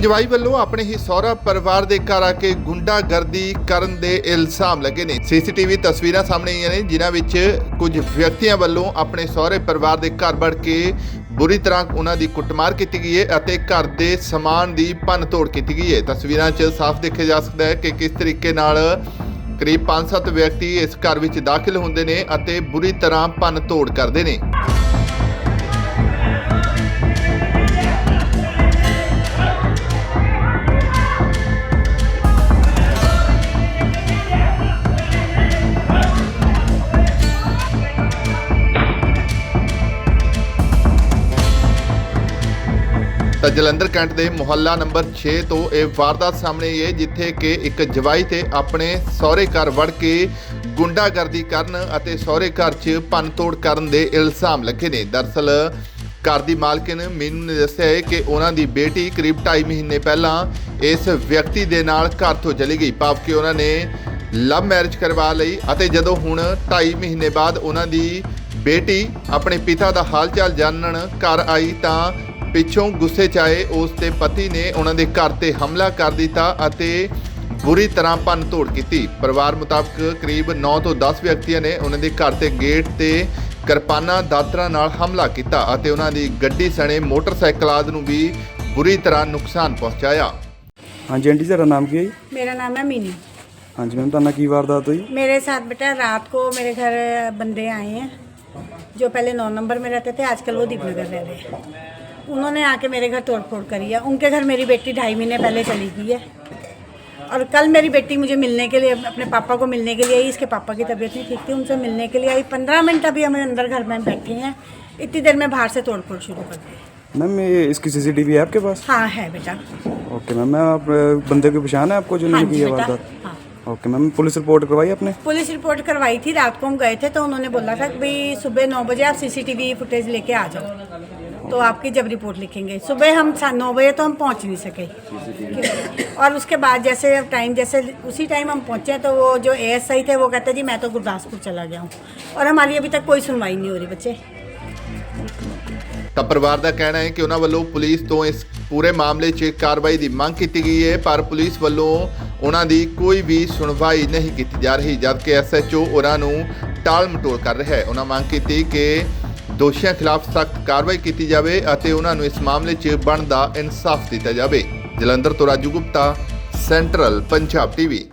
ਜਵਾਈ ਵੱਲੋਂ ਆਪਣੇ ਹੀ ਸਹੁਰਾ ਪਰਿਵਾਰ ਦੇ ਘਰ ਆ ਕੇ ਗੁੰਡਾਗਰਦੀ ਕਰਨ ਦੇ ਇਲਜ਼ਾਮ ਲੱਗੇ ਨੇ। ਸੀਸੀਟੀਵੀ ਤਸਵੀਰਾਂ ਸਾਹਮਣੇ ਆਈਆਂ ਨੇ, ਜਿਨ੍ਹਾਂ ਵਿੱਚ ਕੁਝ ਵਿਅਕਤੀਆਂ ਵੱਲੋਂ ਆਪਣੇ ਸਹੁਰੇ ਪਰਿਵਾਰ ਦੇ ਘਰ ਵੜ ਕੇ ਬੁਰੀ ਤਰ੍ਹਾਂ ਉਹਨਾਂ ਦੀ ਕੁੱਟਮਾਰ ਕੀਤੀ ਗਈ ਹੈ ਅਤੇ ਘਰ ਦੇ ਸਮਾਨ ਦੀ ਭੰਨ ਤੋੜ ਕੀਤੀ ਗਈ ਹੈ। ਤਸਵੀਰਾਂ 'ਚ ਸਾਫ਼ ਦੇਖਿਆ ਜਾ ਸਕਦਾ ਹੈ ਕਿ ਕਿਸ ਤਰੀਕੇ ਨਾਲ ਕਰੀਬ 5-7 ਵਿਅਕਤੀ ਇਸ ਘਰ ਵਿੱਚ ਦਾਖਲ ਹੁੰਦੇ ਨੇ ਅਤੇ ਬੁਰੀ ਤਰ੍ਹਾਂ ਭੰਨ ਤੋੜ ਕਰਦੇ ਨੇ। ਤਾਂ ਜਲੰਧਰ ਕੈਂਟ ਦੇ ਮੁਹੱਲਾ ਨੰਬਰ 6 ਤੋਂ ਇਹ ਵਾਰਦਾਤ ਸਾਹਮਣੇ ਆਈ ਹੈ, ਜਿੱਥੇ ਕਿ ਇੱਕ ਜਵਾਈ ਤੇ ਆਪਣੇ ਸਹੁਰੇ ਘਰ ਵੜ ਕੇ ਗੁੰਡਾਗਰਦੀ ਕਰਨ ਅਤੇ ਸਹੁਰੇ ਘਰ 'ਚ ਭੰਨਤੋੜ ਕਰਨ ਦੇ ਇਲਜ਼ਾਮ ਲੱਗੇ ਨੇ। ਦਰਸਲ ਘਰ ਦੀ ਮਾਲਕਿਨ ਮੈਨੂੰ ਨੇ ਦੱਸਿਆ ਹੈ ਕਿ ਉਹਨਾਂ ਦੀ ਬੇਟੀ ਕਰੀਬ 2.5 ਮਹੀਨੇ ਪਹਿਲਾਂ ਇਸ ਵਿਅਕਤੀ ਦੇ ਨਾਲ ਘਰ ਤੋਂ ਚਲੀ ਗਈ ਭਾਵ ਕਿ ਉਹਨਾਂ ਨੇ ਲਵ ਮੈਰਿਜ ਕਰਵਾ ਲਈ ਅਤੇ ਜਦੋਂ ਹੁਣ 2.5 ਮਹੀਨੇ ਬਾਅਦ ਉਹਨਾਂ ਦੀ ਬੇਟੀ ਆਪਣੇ ਪਿਤਾ ਦਾ ਹਾਲਚਾਲ ਜਾਣਨ ਘਰ ਆਈ ਤਾਂ ਪਿੱਛੋਂ ਗੁੱਸੇ 'ਚ ਆਏ ਉਸ ਦੇ ਪਤੀ ਨੇ ਉਹਨਾਂ ਦੇ ਘਰ ਤੇ ਹਮਲਾ ਕਰ ਦਿੱਤਾ ਅਤੇ ਬੁਰੀ ਤਰ੍ਹਾਂ ਭੰਨ ਤੋੜ ਕੀਤੀ ਪਰਿਵਾਰ ਮੁਤਾਬਕ ਕਰੀਬ 9 ਤੋਂ 10 ਵਿਅਕਤੀਆਂ ਨੇ ਉਹਨਾਂ ਦੇ ਘਰ ਤੇ ਗੇਟ ਤੇ ਕਿਰਪਾਨਾਂ ਦਾਤਰਾਂ ਨਾਲ ਹਮਲਾ ਕੀਤਾ ਅਤੇ ਉਹਨਾਂ ਦੀ ਗੱਡੀ ਸਣੇ ਮੋਟਰਸਾਈਕਲ ਆਦਿ ਨੂੰ ਵੀ ਬੁਰੀ ਤਰ੍ਹਾਂ ਨੁਕਸਾਨ ਪਹੁੰਚਾਇਆ ਹਾਂਜੀ ਆਂਟੀ ਤੁਹਾਡਾ ਨਾਮ ਕੀ ਹੈ ਜੀ मेरा नाम है मीनू ਹਾਂਜੀ ਮੈਮ ਤੁਹਾਡਾ ਕੀ ਵਾਰਦਾਤ ਹੋਈ मेरे साथ बेटा रात को मेरे घर बंदे आए हैं जो पहले नौ नंबर में रहते थे आजकल वो दीपनगर रह रहे हैं उन्होंने आके मेरे घर तोड़ फोड़ करी है। उनके घर मेरी बेटी ढाई महीने पहले चली गई है। और कल मेरी बेटी मुझे मिलने के लिए अपने पापा को मिलने के लिए आई। इसके पापा की तबीयत नहीं ठीक थी। उनसे मिलने के लिए आई। पंद्रह मिनट अभी हमें अंदर घर में बैठे हैं। इतनी देर में बाहर से तोड़ फोड़ शुरू कर दी। मैम ये इसकी सीसीटीवी है आपके पास? हाँ है बेटा। ओके मैम मैं आप बंदे की पहचान है आपको हाँ की जी है वारदात हाँ। ओके मैम पुलिस रिपोर्ट करवाई आपने? पुलिस रिपोर्ट करवाई थी। रात को हम गए थे तो उन्होंने बोला था कि भाई सुबह नौ बजे आप सीसीटीवी फुटेज लेके आ जाओ। तो आपकी जब रिपोर्ट लिखेंगे सुबह हम सा- नौ बजे तो हम पहुंच नहीं सके और उसके बाद जैसे टाइम जैसे उसी टाइम हम पहुंचे तो वो जो एएसआई थे वो कहते जी मैं तो गुरदासपुर चला गया हूँ और हमारी अभी तक कोई सुनवाई नहीं हो रही बच्चे ਤਾਂ ਪਰਿਵਾਰ ਦਾ ਕਹਿਣਾ ਹੈ ਕਿ ਉਹਨਾਂ ਵੱਲੋਂ ਪੁਲਿਸ ਤੋਂ ਇਸ ਪੂਰੇ ਮਾਮਲੇ 'ਚ ਕਾਰਵਾਈ ਦੀ ਮੰਗ ਕੀਤੀ ਗਈ ਹੈ ਪਰ ਪੁਲਿਸ ਵੱਲੋਂ ਉਹਨਾਂ ਦੀ ਕੋਈ ਵੀ ਸੁਣਵਾਈ ਨਹੀਂ ਕੀਤੀ ਜਾ ਰਹੀ ਜਦਕਿ ਐਸਐਚਓ ਉਹਨਾਂ ਨੂੰ ਟਾਲ ਮਟੋਲ ਕਰ ਰਿਹਾ ਹੈ ਉਹਨਾਂ ਮੰਗ ਕੀਤੀ ਕਿ ਦੋਸ਼ੀਆਂ ਖਿਲਾਫ ਸਖਤ ਕਾਰਵਾਈ ਕੀਤੀ ਜਾਵੇ ਅਤੇ ਉਹਨਾਂ ਨੂੰ ਇਸ ਮਾਮਲੇ 'ਚ ਬਣਦਾ ਇਨਸਾਫ ਦਿੱਤਾ ਜਾਵੇ। ਜਲੰਧਰ ਤੋਂ ਰਾਜੂ ਗੁਪਤਾ, ਸੈਂਟਰਲ ਪੰਜਾਬ ਟੀਵੀ।